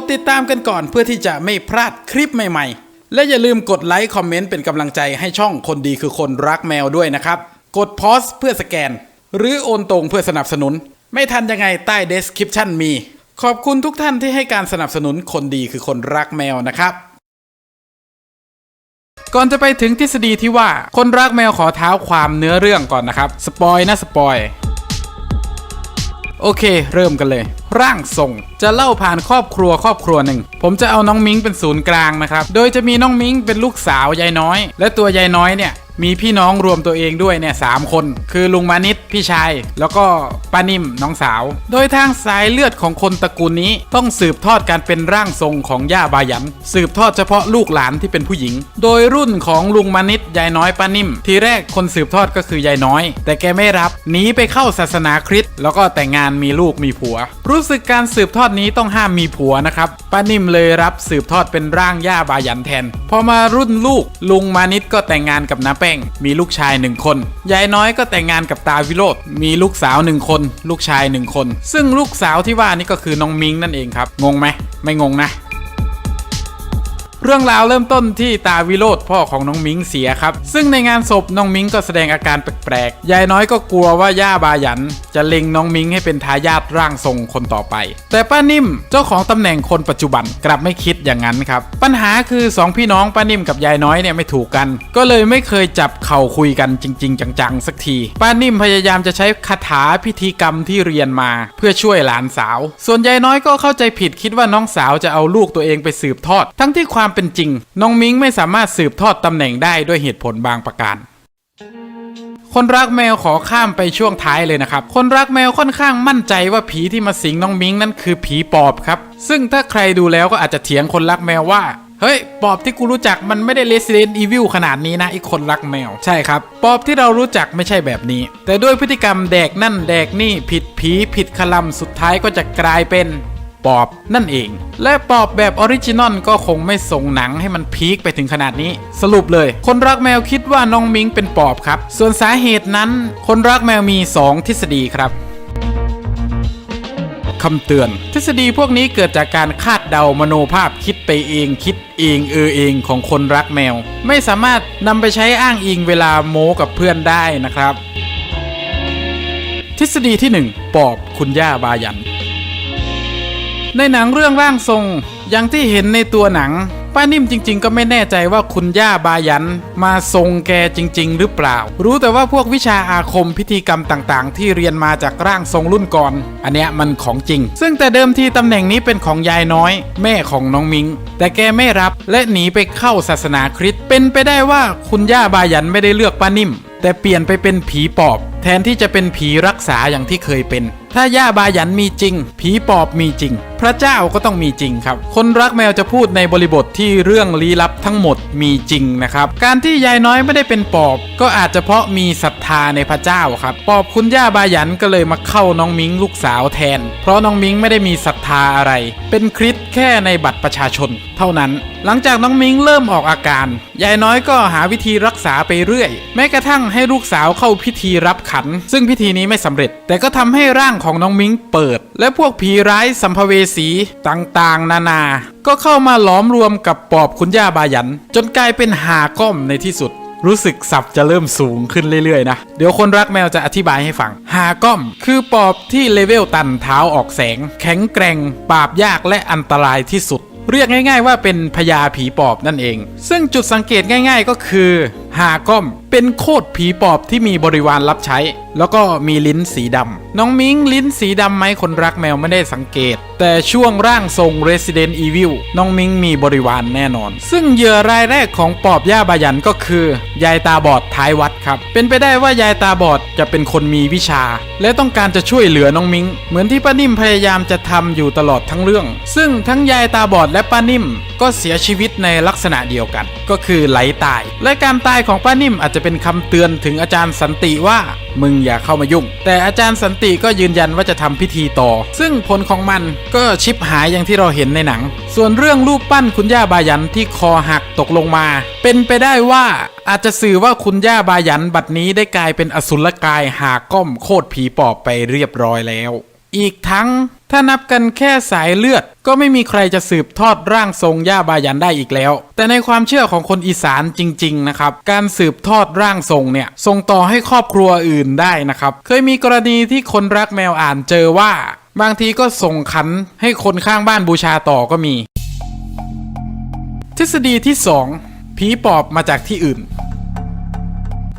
กดติดตามกันก่อนเพื่อที่จะไม่พลาดคลิปใหม่ๆ และอย่าลืมกดไลค์คอมเมนต์เป็นกำลังใจให้ช่องคนดีคือคนรักแมวด้วยนะครับ กดพอสเพื่อสแกน หรือโอนตรงเพื่อสนับสนุน ไม่ทันยังไงใต้เดสคริปชันมี ขอบคุณทุกท่านที่ให้การสนับสนุนคนดีคือคนรักแมวนะครับก่อนจะไปถึงทฤษฎีที่ว่าคนรักแมวขอเท้าความเนื้อเรื่องก่อนนะครับ สปอยนะสปอย โอเค เริ่มกันเลย ร่างทรงจะเล่าผ่านครอบครัวครอบครัวหนึ่ง ผมจะเอาน้องมิงเป็นศูนย์กลางนะครับ โดยจะมีน้องมิงเป็นลูกสาวยายน้อย และตัวยายน้อยเนี่ย มีพี่น้องรวมตัวเองด้วยเนี่ยสามคน คือลุงมานิดพี่ชาย แล้วก็ป้านิ่มน้องสาว โดยทางสายเลือดของคนตระกูลนี้ต้องสืบทอดการเป็นร่างทรงของย่าบายัน สืบทอดเฉพาะลูกหลานที่เป็นผู้หญิง โดยรุ่นของลุงมานิดยายน้อยป้านิ่ม ทีแรกคนสืบทอดก็คือยายน้อย แต่แกไม่รับหนีไปเข้าศาสนาคริสต์แล้วก็แต่งงานมีลูกมีผัว รู้สึกการสืบทอดนี้ต้องห้ามมีผัวนะครับป้านิ่มเลยรับสืบทอดเป็นร่างย่าบายันแทน พอมารุ่นลูกลุงมานิดก็แต่งงานกับน้าแป้ง มีลูกชายหนึ่งคน ยายน้อยก็แต่งงานกับตาวิโรธมีลูกสาวหนึ่งคน ลูกชายหนึ่งคน ซึ่งลูกสาวที่ว่านี่ก็คือน้องมิงนั่นเองครับ งงไหม ไม่งงนะเรื่องราวเริ่มต้นที่ตาวิโรธพ่อของน้องมิงเสียครับ ซึ่งในงานศพน้องมิงก็แสดงอาการแปลกๆ ยายน้อยก็กลัวว่าย่าบายันจะเล็งน้องมิงให้เป็นทายาทร่างทรงคนต่อไป แต่ป้านิ่มเจ้าของตำแหน่งคนปัจจุบันกลับไม่คิดอย่างนั้นครับ ปัญหาคือสองพี่น้องป้านิ่มกับยายน้อยเนี่ยไม่ถูกกัน ก็เลยไม่เคยจับเข่าคุยกันจริง ๆ จังๆสักทีป้านิ่มพยายามจะใช้คาถาพิธีกรรมที่เรียนมา เพื่อช่วยหลานสาว ส่วนยายน้อยก็เข้าใจผิดคิดว่าน้องสาวจะเอาลูกตัวเองไปสืบทอด ทั้งที่ความเป็นจริง น้องมิงไม่สามารถสืบทอดตำแหน่งได้ด้วยเหตุผลบางประการ คนรักแมวขอข้ามไปช่วงท้ายเลยนะครับ คนรักแมวค่อนข้างมั่นใจว่าผีที่มาสิงน้องมิงนั่นคือผีปอบครับ ซึ่งถ้าใครดูแล้วก็อาจจะเถียงคนรักแมวว่าเฮ้ย ปอบที่กูรู้จักมันไม่ได้ Resident Evil ขนาดนี้นะไอ้คนรักแมว ใช่ครับ ปอบที่เรารู้จักไม่ใช่แบบนี้ แต่ด้วยพฤติกรรมแดกนั่นแดกนี่ผิดผีผิดคลำสุดท้ายก็จะกลายเป็น ปอบนั่นเอง และปอบแบบออริจินอลก็คงไม่ส่งหนังให้มันพีคไปถึงขนาดนี้ สรุปเลย คนรักแมวคิดว่าน้องมิงเป็นปอบครับ ส่วนสาเหตุนั้นคนรักแมวมี 2 ทฤษฎีครับคำเตือน ทฤษฎีพวกนี้เกิดจากการคาดเดามโนภาพคิดไปเองคิดเองเออเองของคนรักแมว ไม่สามารถนำไปใช้อ้างอิงเวลาโม้กับเพื่อนได้นะครับ ทฤษฎีที่ 1 ปอบคุณย่าบายัน ในหนังเรื่องร่างทรง อย่างที่เห็นในตัวหนัง ป้านิ่มจริง ๆ ก็ไม่แน่ใจว่าคุณย่าบายัน มาทรงแกจริง ๆ หรือเปล่า รู้แต่ว่าพวกวิชาอาคมพิธีกรรมต่างๆ ที่เรียนมาจากร่างทรงรุ่นก่อน อันเนี้ยมันของจริง ซึ่งแต่เดิมทีตำแหน่งนี้เป็นของยายน้อย แม่ของน้องมิง แต่แกไม่รับและหนีไปเข้าศาสนาคริสต์เป็นไปได้ว่าคุณย่าบายันไม่ได้เลือกป้านิ่ม แต่เปลี่ยนไปเป็นผีปอบ แทนที่จะเป็นผีรักษาอย่างที่เคยเป็น ถ้าย่าบายันมีจริง ผีปอบมีจริง พระเจ้าก็ต้องมีจริงครับ คนรักแมวจะพูดในบริบทที่เรื่องลี้ลับทั้งหมดมีจริงนะครับ การที่ยายน้อยไม่ได้เป็นปอบ ก็อาจจะเพราะมีศรัทธาในพระเจ้าครับ ปอบคุณย่าบายันก็เลยมาเข้าน้องมิงลูกสาวแทน เพราะน้องมิงไม่ได้มีศรัทธาอะไร เป็นคริส แค่ในบัตรประชาชน เท่านั้น หลังจากน้องมิงเริ่มออกอาการ ยายน้อยก็หาวิธีรักษาไปเรื่อย แม้กระทั่งให้ลูกสาวเข้าพิธีรับขัน ซึ่งพิธีนี้ไม่สำเร็จ แต่ก็ทำให้ร่างของน้องมิงเปิด และพวกผีร้ายสัมภเวสีต่างๆ นานา ก็เข้ามาหลอมรวมกับปอบคุณย่าบายัน จนกลายเป็นหาก้อมในที่สุด รู้สึกสับจะเริ่มสูงขึ้นเรื่อยๆนะ เดี๋ยวคนรักแมวจะอธิบายให้ฟัง หาก้อม คือปอบที่เลเวลตันเท้าออกแสง แข็งแกร่ง ปราบยากและอันตรายที่สุด เรียกง่าย ๆ ว่าเป็นพญาผีปอบนั่นเอง ซึ่งจุดสังเกตง่าย ๆ ก็คือหาก้อม เป็นโคตรผีปอบที่มีบริวารรับใช้ แล้วก็มีลิ้นสีดำ น้องมิงลิ้นสีดำไหมคนรักแมวไม่ได้สังเกต แต่ช่วงร่างทรง Resident Evil น้องมิงมีบริวารแน่นอน ซึ่งเหยื่อรายแรกของปอบย่าบายันก็คือ ยายตาบอดท้ายวัดครับ เป็นไปได้ว่ายายตาบอดจะเป็นคนมีวิชา และต้องการจะช่วยเหลือน้องมิง เหมือนที่ป้านิ่มพยายามจะทำอยู่ตลอดทั้งเรื่อง ซึ่งทั้งยายตาบอดและป้านิ่ม ก็เสียชีวิตในลักษณะเดียวกัน ก็คือไหลตาย และการตายของป้านิ่มอาจจะเป็นคำเตือนถึงอาจารย์สันติว่ามึงอย่าเข้ามายุ่ง แต่อาจารย์สันติก็ยืนยันว่าจะทำพิธีต่อ ซึ่งผลของมันก็ชิบหายอย่างที่เราเห็นในหนัง ส่วนเรื่องรูปปั้นคุณย่าบายันที่คอหักตกลงมา เป็นไปได้ว่าอาจจะสื่อว่าคุณย่าบายันบัดนี้ได้กลายเป็นอสุรกายหาก้อมโคตรผีปอบไปเรียบร้อยแล้ว อีกทั้งถ้านับกันแค่สายเลือด ก็ไม่มีใครจะสืบทอดร่างทรงย่าบายันได้อีกแล้ว แต่ในความเชื่อของคนอีสานจริง ๆ นะครับ การสืบทอดร่างทรงเนี่ยส่งต่อให้ครอบครัวอื่นได้นะครับ เคยมีกรณีที่คนรักแมวอ่านเจอว่า บางทีก็ส่งขันให้คนข้างบ้านบูชาต่อก็มี ทฤษฎีที่ 2 ผีปอบมาจากที่อื่น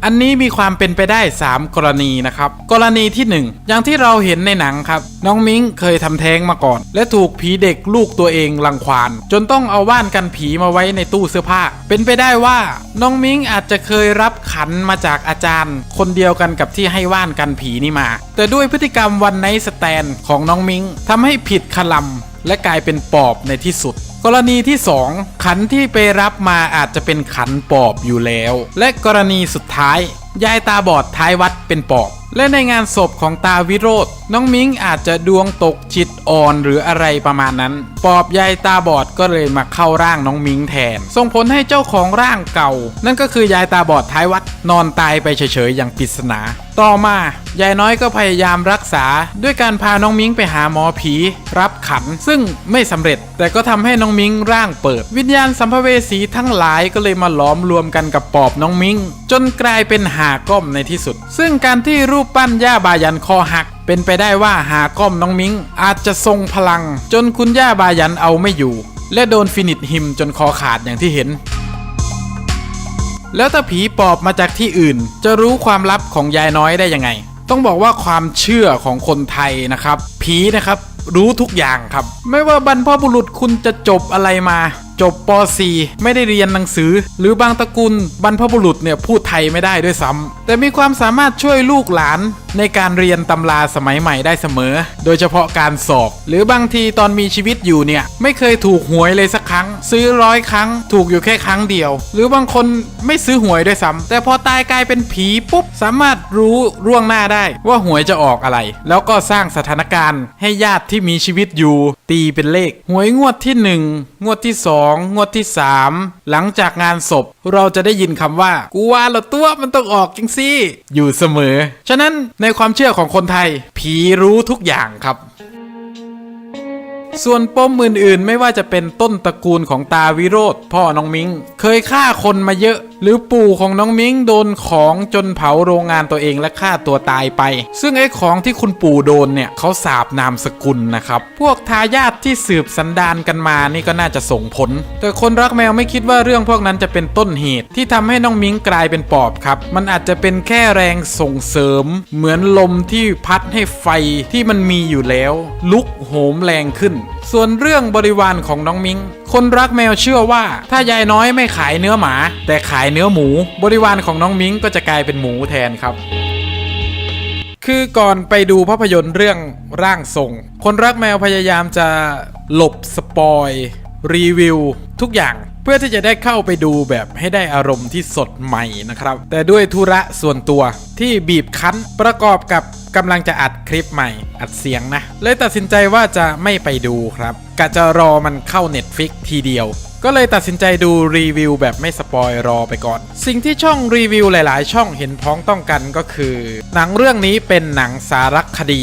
อันนี้มีความเป็นไปได้ 3 กรณีนะครับ กรณีที่ 1 อย่างที่เราเห็นในหนังครับ น้องมิ้งเคยทำแท้งมาก่อน และถูกผีเด็กลูกตัวเองรังควาน จนต้องเอาว่านกันผีมาไว้ในตู้เสื้อผ้า เป็นไปได้ว่าน้องมิ้งอาจจะเคยรับขันมาจากอาจารย์ คนเดียวกันกับที่ให้ว่านกันผีนี่มา แต่ด้วยพฤติกรรมวันไนสแตนของน้องมิ้งทำให้ผิดคลำและกลายเป็นปอบในที่สุด กรณีที่ 2 ขันที่ไปรับมาอาจจะเป็นขันปอบอยู่แล้ว และกรณีสุดท้าย ยายตาบอดท้ายวัดเป็นปอบ และในงานศพของตาวิโรธน้องมิ้งอาจจะดวงตกจิตอ่อนหรืออะไรประมาณนั้น ปอบยายตาบอดก็เลยมาเข้าร่างน้องมิ้งแทน ส่งผลให้เจ้าของร่างเก่า นั่นก็คือยายตาบอดท้ายวัดนอนตายไปเฉยๆอย่างปริศนา ต่อมายายน้อยก็พยายามรักษา ด้วยการพาน้องมิ้งไปหาหมอผี รับขัน ซึ่งไม่สำเร็จ แต่ก็ทำให้น้องมิ้งร่างเปิด วิญญาณสัมภเวสีทั้งหลายก็เลยมาหลอมรวมกันกับปอบน้องมิ้งจนกลายเป็นหาก้อมในที่สุด ซึ่งการที่รููปปั้นย่าบายันคอหัก เป็นไปได้ว่าหาก้อมน้องมิ้งอาจจะทรงพลัง จนคุณย่าบายันเอาไม่อยู่ และโดนฟินิชหิมจนคอขาดอย่างที่เห็น แล้วถ้าผีปอบมาจากที่อื่น จะรู้ความลับของยายน้อยได้ยังไง ต้องบอกว่าความเชื่อของคนไทยนะครับ ผีนะครับรู้ทุกอย่างครับ ไม่ว่าบรรพบุรุษคุณจะจบอะไรมา จบป .4 ไม่ได้เรียนหนังสือ หรือบางตระกูลบรรพบุรุษเนี่ยพูดไทยไม่ได้ด้วยซ้ำแต่มีความสามารถช่วยลูกหลาน ในการเรียนตำราสมัยใหม่ได้เสมอ โดยเฉพาะการสอบ หรือบางทีตอนมีชีวิตอยู่เนี่ย ไม่เคยถูกหวยเลยสักครั้ง ซื้อร้อยครั้ง ถูกอยู่แค่ครั้งเดียว หรือบางคนไม่ซื้อหวยด้วยซ้ำแต่พอตายกลายเป็นผีปุ๊บ สามารถรู้ร่วงหน้าได้ว่าหวยจะออกอะไร แล้วก็สร้างสถานการณ์ให้ญาติที่มีชีวิตอยู่ ตีเป็นเลข หวยงวดที่ 1 งวดที่ 2 งวดที่ 3 หลังจากงานศพเราจะได้ยินคำว่า กูว่าและตัวมันต้องออกจริงสิอยู่เสมอ ฉะนั้นในความเชื่อของคนไทย ผีรู้ทุกอย่างครับส่วนปมอื่นๆ ไม่ว่าจะเป็นต้นตระกูลของตาวิโรธพ่อน้องมิ้งเคยฆ่าคนมาเยอะ หรือปู่ของน้องมิงโดนของจนเผาโรงงานตัวเองและฆ่าตัวตายไป ซึ่งไอ้ของที่คุณปู่โดนเนี่ยเขาสาบนามสกุลนะครับ พวกทายาทที่สืบสันดานกันมานี่ก็น่าจะส่งผล แต่คนรักแมวไม่คิดว่าเรื่องพวกนั้นจะเป็นต้นเหตุ ที่ทำให้น้องมิงกลายเป็นปอบครับ มันอาจจะเป็นแค่แรงส่งเสริม เหมือนลมที่พัดให้ไฟที่มันมีอยู่แล้ว ลุกโหมแรงขึ้น ส่วนเรื่องบริวารของน้องมิง คนรักแมวเชื่อว่า ถ้ายายน้อยไม่ขายเนื้อหมา แต่ขายเนื้อหมู บริวารของน้องมิ้งก็จะกลายเป็นหมูแทนครับ คือก่อนไปดูภาพยนตร์เรื่องร่างทรง คนรักแมวพยายามจะหลบสปอยรีวิวทุกอย่างเพื่อที่จะได้เข้าไปดูแบบให้ได้อารมณ์ที่สดใหม่นะครับ แต่ด้วยธุระส่วนตัวที่บีบคั้นประกอบกับ กำลังจะอัดคลิปใหม่อัดเสียงนะ เลยตัดสินใจว่าจะไม่ไปดูครับกะจะรอมันเข้า Netflix ทีเดียว ก็เลยตัดสินใจดูรีวิวแบบไม่สปอยรอไปก่อน สิ่งที่ช่องรีวิวหลาย ๆ ช่องเห็นพ้องต้องกันก็คือ หนังเรื่องนี้เป็นหนังสารคดี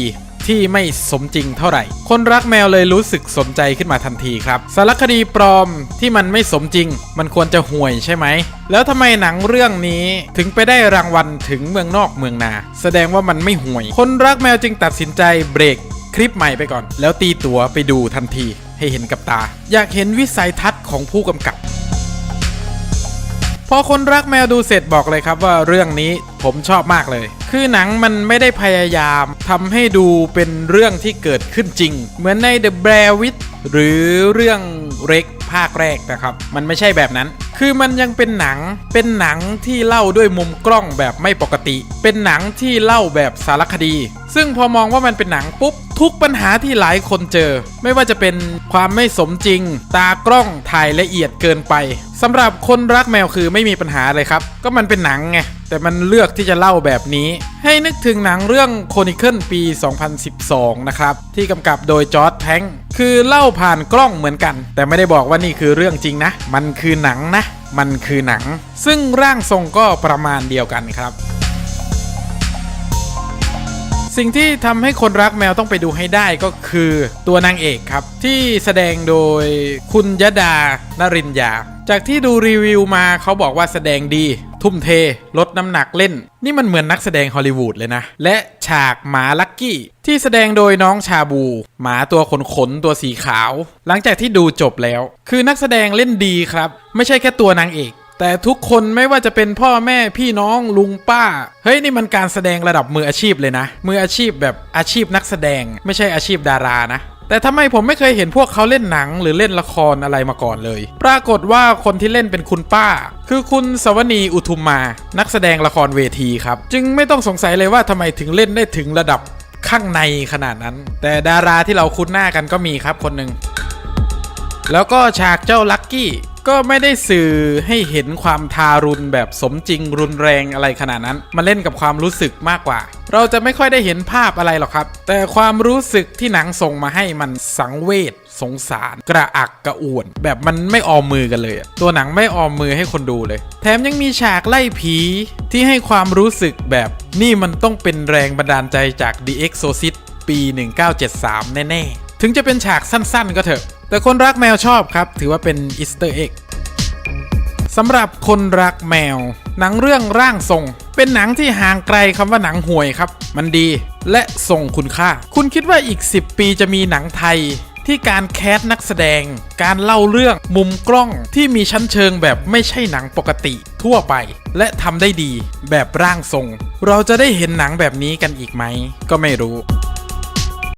ที่ไม่สมจริงเท่าไหร่ คนรักแมวเลยรู้สึกสนใจขึ้นมาทันทีครับ สารคดีปลอมที่มันไม่สมจริง มันควรจะห่วยใช่ไหม แล้วทำไมหนังเรื่องนี้ถึงไปได้รางวัลถึงเมืองนอกเมืองนา แสดงว่ามันไม่ห่วย คนรักแมวจึงตัดสินใจเบรกคลิปใหม่ไปก่อน แล้วตีตั๋วไปดูทันทีให้เห็นกับตา อยากเห็นวิสัยทัศน์ของผู้กำกับ พอคนรักแมวดูเสร็จบอกเลยครับว่าเรื่องนี้ผมชอบมากเลย คือหนังมันไม่ได้พยายามทำให้ดูเป็นเรื่องที่เกิดขึ้นจริง เหมือนใน The Blair Witch หรือเรื่องเร็กภาคแรกนะครับ มันไม่ใช่แบบนั้น คือมันยังเป็นหนัง เป็นหนังที่เล่าด้วยมุมกล้องแบบไม่ปกติ เป็นหนังที่เล่าแบบสารคดี ซึ่งพอมองว่ามันเป็นหนังปุ๊บ ทุกปัญหาที่หลายคนเจอ ไม่ว่าจะเป็นความไม่สมจริง ตากล้องถ่ายละเอียดเกินไปสำหรับคนรักแมวคือไม่มีปัญหาเลยครับ ก็มันเป็นหนังไง แต่มันเลือกที่จะเล่าแบบนี้ ให้นึกถึงหนังเรื่องโคนิเคิลปี 2012 นะครับ ที่กำกับโดยจอร์ดแทงค์คือเล่าผ่านกล้องเหมือนกัน แต่ไม่ได้บอกว่านี่คือเรื่องจริงนะ มันคือหนังนะมันคือหนัง ซึ่งร่างทรงก็ประมาณเดียวกันครับ สิ่งที่ทำให้คนรักแมวต้องไปดูให้ได้ก็คือตัวนางเอกครับ ที่แสดงโดยคุณยดานรินยา จากที่ดูรีวิวมาเขาบอกว่าแสดงดี ทุ่มเท ลดน้ำหนักเล่น นี่มันเหมือนนักแสดงฮอลลีวูดเลยนะ และฉากหมาลักกี้ ที่แสดงโดยน้องชาบู หมาตัวขนขนตัวสีขาว หลังจากที่ดูจบแล้ว คือนักแสดงเล่นดีครับ ไม่ใช่แค่ตัวนางเอกแต่ทุกคนไม่ว่าจะเป็นพ่อแม่พี่น้องลุงป้า เฮ้ย นี่มันการแสดงระดับมืออาชีพเลยนะ มืออาชีพแบบอาชีพนักแสดง ไม่ใช่อาชีพดารานะ แต่ทำไมผมไม่เคยเห็นพวกเขาเล่นหนังหรือเล่นละครอะไรมาก่อนเลย ปรากฏว่าคนที่เล่นเป็นคุณป้า คือคุณสวนีอุทุมมา นักแสดงละครเวทีครับ จึงไม่ต้องสงสัยเลยว่าทำไมถึงเล่นได้ถึงระดับข้างในขนาดนั้น แต่ดาราที่เราคุ้นหน้ากันก็มีครับคนหนึ่งแล้วก็ฉากเจ้าลักกี้ ก็ไม่ได้สื่อให้เห็นความทารุณแบบสมจริงรุนแรงอะไรขนาดนั้น มาเล่นกับความรู้สึกมากกว่า เราจะไม่ค่อยได้เห็นภาพอะไรหรอกครับ แต่ความรู้สึกที่หนังส่งมาให้มันสังเวชสงสาร กระอักกระอ่วน แบบมันไม่ออมมือกันเลย ตัวหนังไม่ออมมือให้คนดูเลย แถมยังมีฉากไล่ผีที่ให้ความรู้สึกแบบนี่มันต้องเป็นแรงบันดาลใจจาก The Exorcist ปี 1973 แน่ๆ ถึงจะเป็นฉากสั้นๆ ก็เถอะ แต่คนรักแมวชอบครับ ถือว่าเป็นอีสเตอร์เอ็กสำหรับคนรักแมว หนังเรื่องร่างทรง เป็นหนังที่ห่างไกลคำว่าหนังห่วยครับ มันดีและทรงคุณค่า คุณคิดว่าอีก 10 ปีจะมีหนังไทยที่การแคสนักแสดง การเล่าเรื่องมุมกล้องที่มีชั้นเชิงแบบไม่ใช่หนังปกติทั่วไป และทำได้ดีแบบร่างทรง เราจะได้เห็นหนังแบบนี้กันอีกไหม ก็ไม่รู้